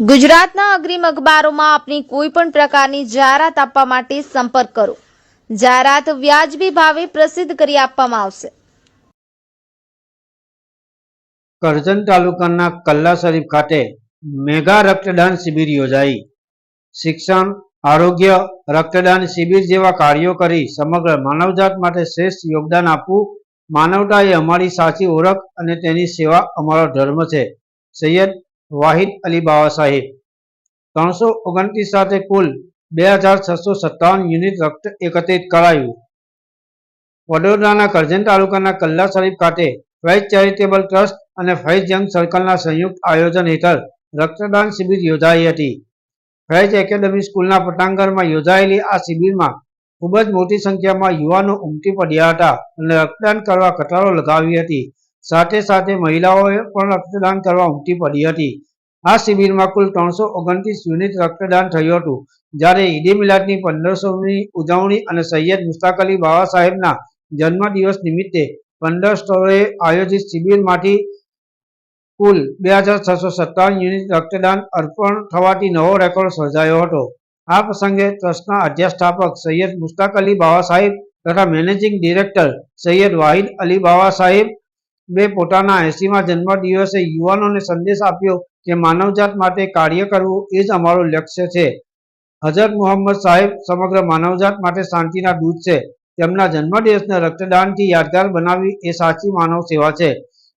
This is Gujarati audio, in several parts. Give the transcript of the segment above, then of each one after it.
ગુજરાતના અગ્રીમ અખબારોમાં આપની કોઈ પણ પ્રકારની જાહેરાત આપવા માટે સંપર્ક કરો. જાહેરાત વ્યાજબી ભાવે પ્રસિદ્ધ કરી આપવામાં આવશે. કરજણ તાલુકાના કલ્લા શરીફ ખાતે મેગા રક્તદાન શિબિર યોજાઈ. શિક્ષણ, આરોગ્ય, રક્તદાન શિબિર જેવા કાર્યો કરી સમગ્ર માનવજાત માટે શ્રેષ્ઠ યોગદાન આપવું માનવતા એ અમારી સાચી ઓળખ અને તેની સેવા અમારો ધર્મ છે. સૈયદ વાહિદ અલી બાવા સાહેબ. ત્રણસો ઓગણત્રીસ સાથે કુલ બે હજાર છસો સત્તાવન યુનિટ રક્ત એકત્રિત કરાયું. વડોદરાના કરજણ તાલુકાના કલ્લા શરીફ ખાતે ફૈઝ ચેરિટેબલ ટ્રસ્ટ અને ફૈઝ યંગ સર્કલના સંયુક્ત આયોજન હેઠળ રક્તદાન શિબિર યોજાઈ હતી. ફૈઝ એકેડેમી સ્કૂલના પટાંગણમાં યોજાયેલી આ શિબિરમાં ખૂબ જ મોટી સંખ્યામાં યુવાનો ઉમટી પડ્યા હતા અને રક્તદાન કરવા કતારો લગાવી હતી. સાથે સાથે મહિલાઓએ પણ રક્તદાન કરવા ઉમટી પડી હતી. આ શિબિરમાં કુલ ત્રણસો ઓગણત્રીસ યુનિટ રક્તદાન થયું હતું. જ્યારે ઈદી મિલાદની પંદરસોની ઉજવણી અને સૈયદ મુસ્તાક અલી બાવા સાહેબના જન્મદિવસ નિમિત્તે પંદર સ્થળોએ આયોજિત શિબિરમાંથી કુલ બે હજાર છસો સત્તાવન યુનિટ રક્તદાન અર્પણ થવાથી નવો રેકોર્ડ સર્જાયો હતો. આ પ્રસંગે ટ્રસ્ટના અધ્યક્ષ સૈયદ મુસ્તાક અલી બાવા સાહેબ તથા મેનેજિંગ ડિરેક્ટર સૈયદ વાહિદ અલી બાવા સાહેબ બે પોતાના એસીમાં જન્મદિવસે યુવાનોને સંદેશ આપ્યો કે માનવજાત માટે કાર્ય કરવું એ જ અમારું લક્ષ્ય છે. હજરત મુહમ્મદ સાહેબ સમગ્ર માનવજાત માટે શાંતિના દૂત છે. તેમના જન્મદિવસને રક્તદાનથી યાદગાર બનાવવી એ સાચી માનવ સેવા છે.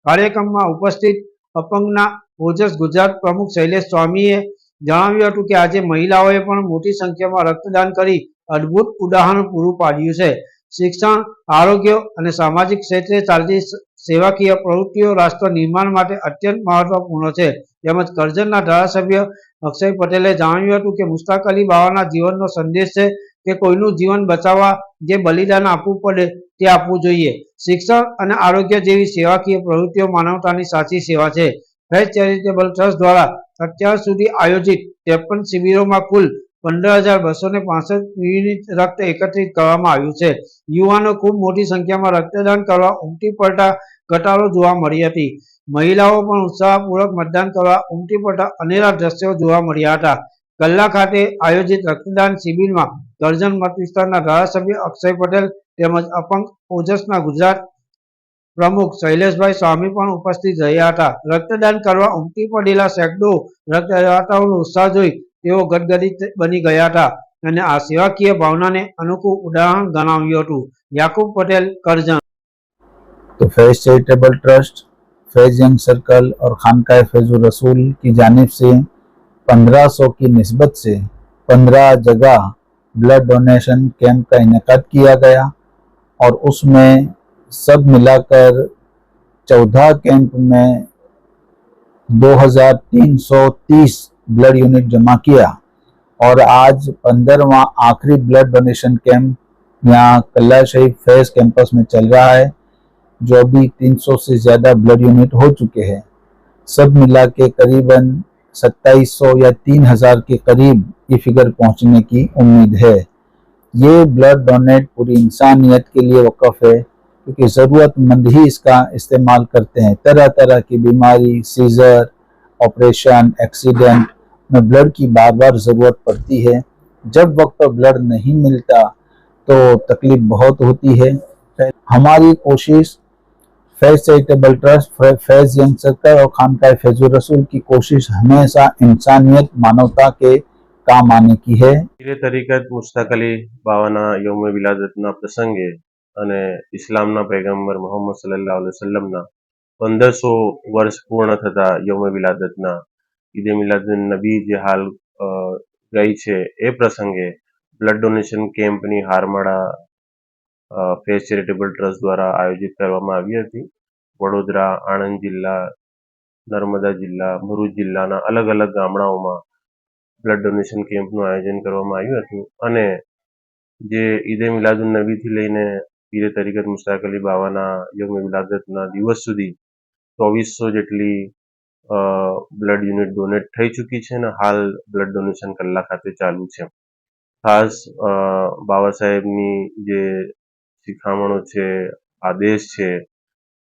કાર્યક્રમમાં ઉપસ્થિત અપંગના ઓજસ ગુજરાત પ્રમુખ શૈલેષ સ્વામીએ જણાવ્યું હતું કે આજે મહિલાઓએ પણ મોટી સંખ્યામાં રક્તદાન કરી અદ્ભુત ઉદાહરણ પૂરું પાડ્યું છે. શિક્ષણ, આરોગ્ય અને સામાજિક ક્ષેત્રે ચાલતી સેવાકીય પ્રવૃત્તિઓ રાષ્ટ્ર નિર્માણ માટે અત્યંત મહત્વપૂર્ણ છે. તેમજ કરજણના ધારાસભ્ય અક્ષય પટેલે જણાવ્યું હતું કે મુસ્તાક અલી બાવાના જીવનનો સંદેશ છે કે કોઈનું જીવન બચાવવા જે બલિદાન આપવું પડે તે આપવું જોઈએ. શિક્ષણ અને આરોગ્ય જેવી સેવાકીય પ્રવૃત્તિઓ માનવતાની સાચી સેવા છે. ફેસ ચેરિટેબલ ટ્રસ્ટ દ્વારા અત્યાર સુધી આયોજિત ત્રેપન શિબિરોમાં કુલ પંદર હજાર બસો ને પાસઠ યુનિટ રક્ત એકત્રિત કરવામાં આવ્યું છે. યુવાનો ખૂબ મોટી સંખ્યામાં રક્તદાન કરવા ઉમટી પડતા કતારો જોવા મળી હતી. મહિલાઓ પણ ઉત્સાહપૂર્વક મતદાન કરવા ઉમટી પડતા અનેરા દ્રશ્યો જોવા મળ્યા હતા. કલ્લા ખાતે આયોજિત રક્તદાન શિબિરમાં કરજણ મત વિસ્તારના ધારાસભ્ય અક્ષય પટેલ તેમજ અપંગ ઓજસના ગુજરાત પ્રમુખ શૈલેષભાઈ સ્વામી પણ ઉપસ્થિત રહ્યા હતા. રક્તદાન કરવા ઉમટી પડેલા સેંકડો રક્તદાતાઓનો ઉત્સાહ જોઈ તેઓ ગદગદિત બની ગયા હતા અને આ સેવાકીય ભાવનાને અનુકૂળ ઉદાહરણ ગણાવ્યું હતું. યાકુબ પટેલ કરજણ. तो Faiz charitable trust Faiz young circle और खानका फैजुल रसूल की जानब से 1500 की नस्बत से 15 जगह ब्लड डोनेशन कैंप का इनका किया गया और उसमें सब मिलाकर 14 कैंप में 2330 ब्लड यूनिट जमा किया और आज पंद्रहवा आखिरी ब्लड डोनेशन कैंप यहाँ कल्ला शरीफ फैज कैंपस में चल रहा है। जो अभी 300 से ज़्यादा ब्लड यूनिट हो चुके हैं, सब मिला के करीबन 2700 या 3000 के करीब ये फिगर पहुँचने की उम्मीद है। ये ब्लड डोनेट पूरी इंसानियत के लिए वक़ है, क्योंकि ज़रूरतमंद ही इसका इस्तेमाल करते हैं। तरह तरह की बीमारी सीज़र ऑपरेशन एक्सीडेंट में ब्लड की बार बार ज़रूरत पड़ती है। जब वक्त पर ब्लड नहीं मिलता तो तकलीफ़ बहुत होती है। हमारी कोशिश फैज चैरिटेबल ट्रस्ट फै- फैज यंग सर्कल और खानका फैजुल रसूल की कोशिश हमेशा इंसानियत मानवता के काम आने की है પીરે તરીકત મુશ્તાક અલી બાવાના યૌમ વિલાદતના પ્રસંગે અને ઇસ્લામના પૈગંબર મોહમ્મદ સલ્લાહ અલૈહિ વસલ્લમના પંદરસો વર્ષ પૂર્ણ થતા યૌમ વિલાદતના ઈદે મિલાદ નબી જે હાલ અ, ગઈ છે એ પ્રસંગે બ્લડ ડોનેશન કેમ્પની હારમાળા ફેસ ચેરિટેબલ ટ્રસ્ટ દ્વારા આયોજિત કરવામાં આવી હતી. વડોદરા, આણંદ જિલ્લા, નર્મદા જિલ્લા, ભરૂચ જિલ્લાના અલગ અલગ ગામડાઓમાં બ્લડ ડોનેશન કેમ્પનું આયોજન કરવામાં આવ્યું હતું અને જે ઈદે મિલાદુન નબીથી લઈને પીરે તરીકત મુસ્તાક અલી બાવાના યોગ મિલાદતના દિવસ સુધી ચોવીસો જેટલી બ્લડ યુનિટ ડોનેટ થઈ ચૂકી છે અને હાલ બ્લડ ડોનેશન કલ્લા ખાતે ચાલુ છે. ખાસ બાબા સાહેબની જે શિખામણો છે, આદેશ છે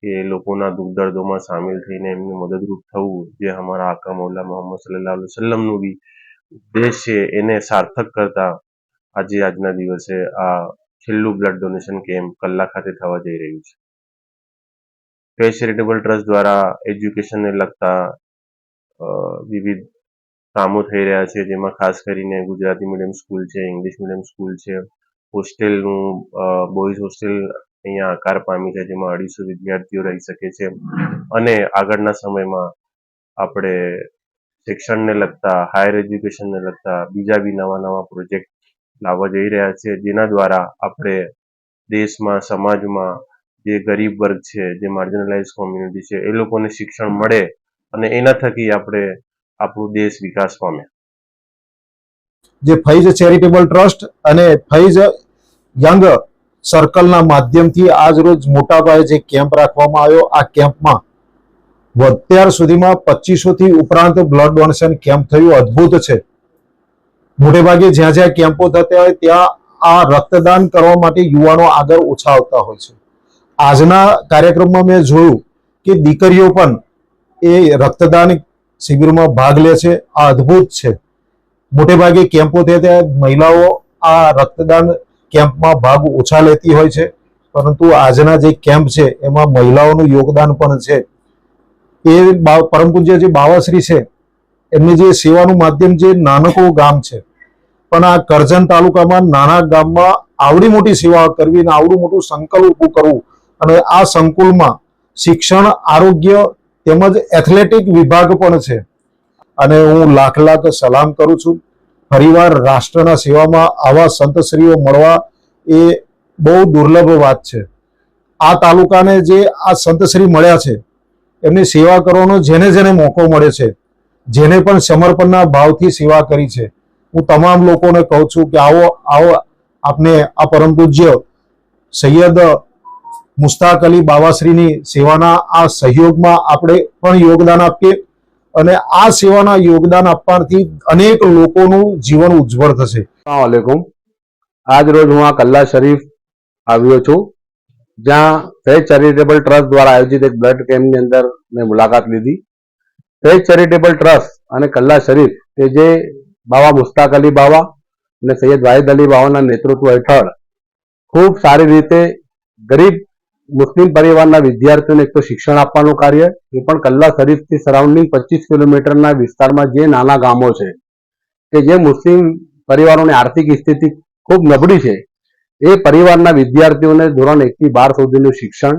કે લોકોના દુઃખ દર્દોમાં સામેલ થઈને એમને મદદરૂપ થવું, જે અમારા આકા મૌલા મોહમ્મદ સલ્લાહ વસલ્લમનું બી ઉદ્દેશ છે, એને સાર્થક કરતા આજે આજના દિવસે આ છેલ્લું બ્લડ ડોનેશન કેમ્પ કલ્લા ખાતે થવા જઈ રહ્યું છે. ફેસ ચેરિટેબલ ટ્રસ્ટ દ્વારા એજ્યુકેશનને લગતા વિવિધ કામો થઈ રહ્યા છે, જેમાં ખાસ કરીને ગુજરાતી મીડિયમ સ્કૂલ છે ઇંગ્લિશ મીડિયમ સ્કૂલ છે હોસ્ટેલનું બોયઝ હોસ્ટેલ અહીંયા આકાર પામી છે, જેમાં અઢીસો વિદ્યાર્થીઓ રહી શકે છે. અને આગળના સમયમાં આપણે શિક્ષણને લગતા હાયર એજ્યુકેશનને લગતા બીજા બી નવા નવા પ્રોજેક્ટ લાવવા જઈ રહ્યા છે, જેના દ્વારા આપણે દેશમાં, સમાજમાં જે ગરીબ વર્ગ છે, જે માર્જિનલાઇઝ કોમ્યુનિટી છે, એ લોકોને શિક્ષણ મળે અને એના થકી આપણે આપણું દેશ વિકાસ પામે. જે ફૈઝ ચેરિટેબલ ટ્રસ્ટ અને ફૈઝ યંગ સર્કલના માધ્યમથી આજ રોજ મોટા પાયે જે કેમ્પ રાખવામાં આવ્યો, આ કેમ્પમાં અત્યાર સુધીમાં પચીસોથી ઉપરાંત બ્લડ ડોનેશન કેમ્પ થયું. અદ્ભુત છે. મોટે ભાગે જ્યાં જ્યાં કેમ્પો થતા હોય, ત્યાં આ રક્તદાન કરવા માટે યુવાનો આગળ ઓછા આવતા હોય છે. આજના કાર્યક્રમમાં મેં જોયું કે દીકરીઓ પણ એ રક્તદાન શિબિરમાં ભાગ લે છે. આ અદ્ભુત છે. મોટે ભાગે કેમ્પો થયા ત્યાં મહિલાઓ આ રક્તદાન કેમ્પમાં ભાગ ઓછા લેતી હોય છે. પરંતુ આજના જે કેમ્પ છે, એમાં મહિલાઓનું યોગદાન પણ છે. એ પરમ પૂજ્ય જે બાવાશ્રી છે, એમની જે સેવાનું માધ્યમ જે નાનકો ગામ છે. પણ આ કરજણ તાલુકામાં, નાના ગામમાં આવડી મોટી સેવા કરવી અને આવડું મોટું સંકુલ ઊભું કરવું અને આ સંકુલમાં શિક્ષણ, આરોગ્ય તેમજ એથ્લેટિક વિભાગ પણ છે. અને હું લાખ લાખ સલામ કરું છું. ફરીવાર રાષ્ટ્રના સેવામાં આવા સંતશ્રીઓ મળવા એ બહુ દુર્લભ વાત છે. આ તાલુકાને જે આ સંતશ્રી મળ્યા છે, એમની સેવા કરવાનો જેને જેને મોકો મળે છે, જેને પણ સમર્પણના ભાવથી સેવા કરી છે. હું તમામ લોકોને કહું છું કે આવો આવો આપને આ પરમ પૂજ્ય સૈયદ મુસ્તાક અલી બાવાશ્રીની સેવાના આ સહયોગમાં આપણે પણ યોગદાન આપીએ. અને આ સેવાના યોગદાન આપવાથી અનેક લોકોનું જીવન ઉજ્જવળ થશે. વાલેકુમ. આજ રોજ હું આ કલ્લા શરીફ આવ્યો છું, જ્યાં ફેજ ચેરિટેબલ ટ્રસ્ટ દ્વારા આયોજિત એક બ્લડ કેમ્પની અંદર મેં મુલાકાત લીધી. ફેજ ચેરિટેબલ ટ્રસ્ટ અને કલ્લા શરીફ કે જે બાવા મુસ્તાક અલી બાવા અને સૈયદ વાહિદ અલી બાવાના નેતૃત્વ હેઠળ ખૂબ સારી રીતે ગરીબ મુસ્લિમ પરિવારના વિદ્યાર્થીઓને એક તો શિક્ષણ આપવાનું કાર્ય, એ પણ કલ્લા શરીફથી સરાઉન્ડિંગ પચીસ કિલોમીટરના વિસ્તારમાં જે નાના ગામો છે, કે જે મુસ્લિમ પરિવારોની આર્થિક સ્થિતિ ખૂબ નબળી છે, એ પરિવારના વિદ્યાર્થીઓને ધોરણ એકથી બાર સુધીનું શિક્ષણ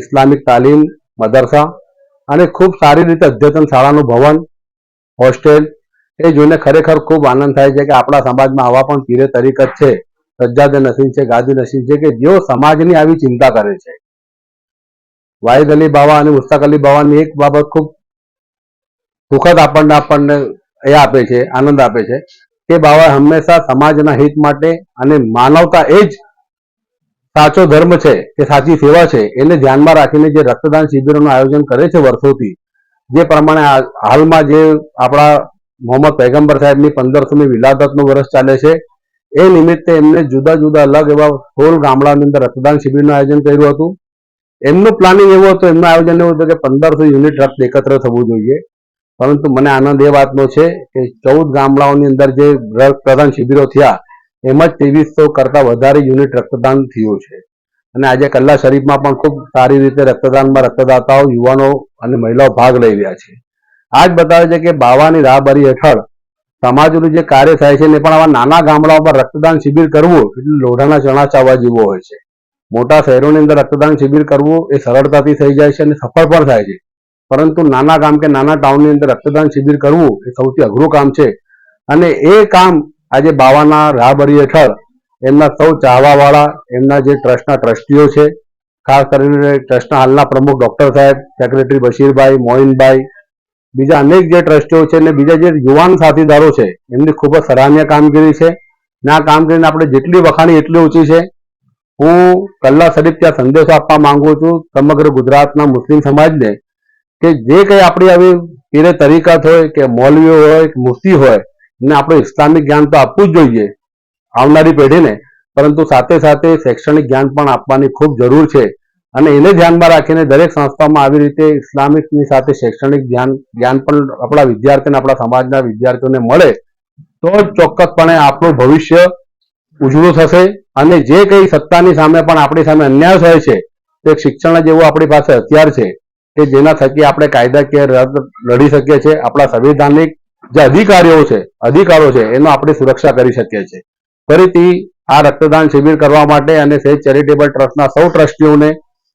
ઇસ્લામિક તાલીમ, મદરસા અને ખૂબ સારી રીતે અદ્યતન શાળાનું ભવન, હોસ્ટેલ, એ જોઈને ખરેખર ખૂબ આનંદ થાય છે કે આપણા સમાજમાં આવા પણ પીરે તરીકત છે. સજ્જાદ નસીન છે, ગાદી નસીન છે કે જેઓ સમાજની આવી ચિંતા કરે છે. વાહિદ અલી બાવા અને મુસ્તાક અલી બાવાની એક બાબત ખૂબ સુખદ આપણને આપણને એ આપે છે, આનંદ આપે છે કે બાવા હંમેશા સમાજના હિત માટે અને માનવતા એ જ સાચો ધર્મ છે કે સાચી સેવા છે, એને ધ્યાનમાં રાખીને જે રક્તદાન શિબિરોનું આયોજન કરે છે વર્ષોથી, જે પ્રમાણે હાલમાં જે આપણા મોહમ્મદ પૈગંબર સાહેબની પંદરસોમી વિલાદતનું વર્ષ ચાલે છે એ નિમિત્તે એમને જુદા જુદા અલગ એવા સોળ ગામડાની અંદર રક્તદાન શિબિરનું આયોજન કર્યું હતું. એમનું પ્લાનિંગ એવું હતું, એમનું આયોજન એવું હતું કે પંદરસો યુનિટ રક્ત એકત્ર થવું જોઈએ. પરંતુ મને આનંદ એ વાતનો છે કે ચૌદ ગામડાઓની અંદર જે રક્તદાન શિબિરો થયા, એમાં ત્રેવીસો કરતા વધારે યુનિટ રક્તદાન થયું છે. અને આજે કલ્લા શરીફમાં પણ ખૂબ સારી રીતે રક્તદાનમાં રક્તદાતાઓ, યુવાનો અને મહિલાઓ ભાગ લઈ રહ્યા છે. આ જ બતાવે છે કે બાવાની રાહબરી હેઠળ સમાજનું જે કાર્ય થાય છે ને પણ આવા નાના ગામડાઓમાં રક્તદાન શિબિર કરવું એટલે લોઢાના ચણા ચાવવા જેવો હોય છે. મોટા શહેરોની અંદર રક્તદાન શિબિર કરવું એ સરળતાથી થઈ જાય છે અને સફળ પણ થાય છે. પરંતુ નાના ગામ કે નાના ટાઉનની અંદર રક્તદાન શિબિર કરવું એ સૌથી અઘરું કામ છે. અને એ કામ આજે બાવાના રાહબરી હેઠળ એમના સૌ ચાહવાવાળા એમના જે ટ્રસ્ટના ટ્રસ્ટીઓ છે, ખાસ કરીને ટ્રસ્ટના હાલના પ્રમુખ ડોક્ટર સાહેબ, સેક્રેટરી બશીરભાઈ મોઇનભાઈ બીજા અનેક જે ટ્રસ્ટીઓ છે અને બીજા જે યુવાન સાથીદારો છે, એમની ખૂબ જ સરાહનીય કામગીરી છે. ને આ કામગીરીને આપણે જેટલી વખાણી એટલી ઓછી છે. હું કલ્લા શરીફ ત્યાં સંદેશો આપવા માંગુ છું સમગ્ર ગુજરાતના મુસ્લિમ સમાજને કે જે કંઈ આપણી આવી પીરે તરીકત હોય કે મૌલવીઓ હોય કે મુફતી હોય ને આપણે ઇસ્લામિક જ્ઞાન તો આપવું જ જોઈએ આવનારી પેઢીને. પરંતુ સાથે સાથે શૈક્ષણિક જ્ઞાન પણ આપવાની ખૂબ જરૂર છે. અને એને ધ્યાનમાં રાખીને દરેક સંસ્થામાં આવી રીતે ઇસ્લામિકની સાથે શૈક્ષણિક જ્ઞાન જ્ઞાન પણ આપણા વિદ્યાર્થીઓને આપણા સમાજના વિદ્યાર્થીઓને મળે, તો જ ચોક્કસપણે આપણું ભવિષ્ય ઉજળું થશે. અને જે કંઈ સત્તાની સામે પણ આપણી સામે અન્યાય થાય છે, તે શિક્ષણ જેવું આપણી પાસે હથિયાર છે કે જેના થકી આપણે કાયદાકીય લડી શકીએ છીએ. આપણા સંવિધાનિક જે અધિકારીઓ છે, અધિકારો છે, એનો આપણે સુરક્ષા કરી શકીએ છીએ. ફરીથી આ રક્તદાન શિબિર કરવા માટે અને સેજ ચેરિટેબલ ટ્રસ્ટના સૌ ટ્રસ્ટીઓને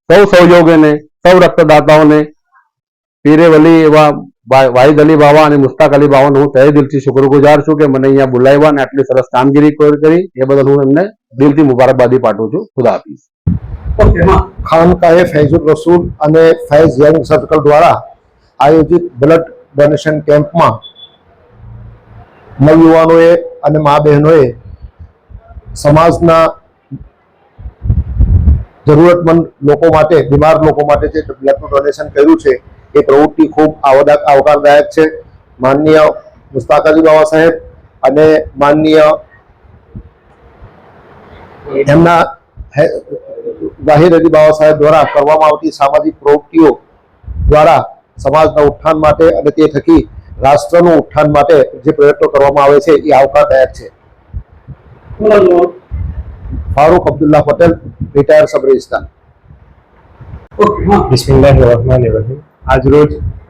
સૌ સહયોગીને સૌ રક્તદાતાઓને, પીરે વલી એવા વાહિદ અલી બાવા અને મુસ્તાક અલી બાવાનો હું તહે દિલથી શુક્રગુજાર છું કે મને અહીંયા બોલાવ્યા અને આટલી સરસ કામગીરી કરી એ બદલ હું એમને દિલથી મુબારકબાદી પાઠવું છું. ખુદા હાફિઝ. ખાનકાએ ફૈઝુલ રસૂલ અને ફૈઝ યંગ સર્કલ દ્વારા આયોજિત બ્લડ ડોનેશન કેમ્પમાં નવયુવાનોએ અને મા બહેનોએ સમાજના જરૂરતમંદ લોકો માટે, બીમાર લોકો માટે જે બ્લડનું ડોનેશન કર્યું છે, એ પ્રવૃત્તિ ખૂબ આવકારદાયક છે. માનનીય મુસ્તાકાજી બાબા સાહેબ અને માનનીય એમના હે- અલી બાબા સાહેબ દ્વારા કરવામાં આવતી સામાજિક પ્રવૃત્તિઓ દ્વારા સમાજના ઉત્થાન માટે અને તે થકી રાષ્ટ્રનું ઉત્થાન માટે જે પ્રયત્નો કરવામાં આવે છે, એ આવકારદાયક છે. Farooq Abdulla Patel retire sub registrar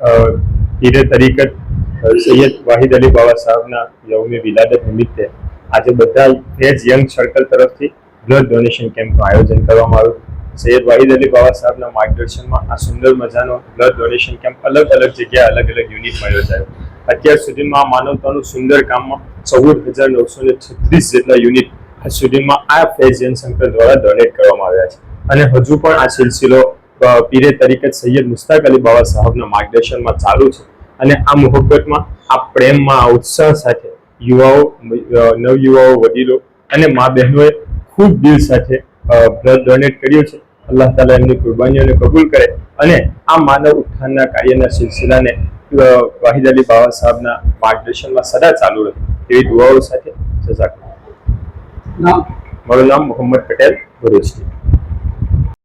અ, પીરે તરીકત સૈયદ વાહિદ અલી બાબા સાહેબના યૌમે વિલાદત નિમિત્તે આજે બધા ફેજ યંગ સર્કલ તરફથી બ્લડ ડોનેશન કેમ્પનું આયોજન કરવામાં આવ્યું. સૈયદ વાહિદ અલી બાબા સાહેબના માર્ગદર્શનમાં આ સુંદર મજાનો બ્લડ ડોનેશન કેમ્પ અલગ અલગ જગ્યાએ અલગ અલગ યુનિટમાં યોજાયો અત્યાર સુધીમાં માનવતાનું સુંદર કામમાં ચૌદ હજાર નવસો ને છત્રીસ જેટલા યુનિટ આજ સુધીમાં આ ફેઝ યંગ સર્કલ દ્વારા ડોનેટ કરવામાં આવ્યા છે. અને હજુ પણ આ સિલસિલો પીરે તરીકે સૈયદ મુસ્તાક અલી બાબા સાહેબના માર્ગદર્શનમાં ચાલુ છે. અને આ મોહબ્બતમાં આ પ્રેમમાં, આ ઉત્સાહ સાથે યુવાઓ નવયુવાઓ, વડીલો અને મા બહેનોએ ખૂબ દિલ સાથે બ્લડ ડોનેટ કર્યું છે. અલ્લાહ તાલા એમની કુરબાનીઓને કબૂલ કરે અને આ માનવ ઉત્થાનના કાર્યના સિલસિલાને વાહિદ અલી બાબા સાહેબના માર્ગદર્શનમાં સદા ચાલુ રહે. એવી દુઆઓ સાથે જઝાક મારું નામ મોહમ્મદ પટેલ ભરૂચથી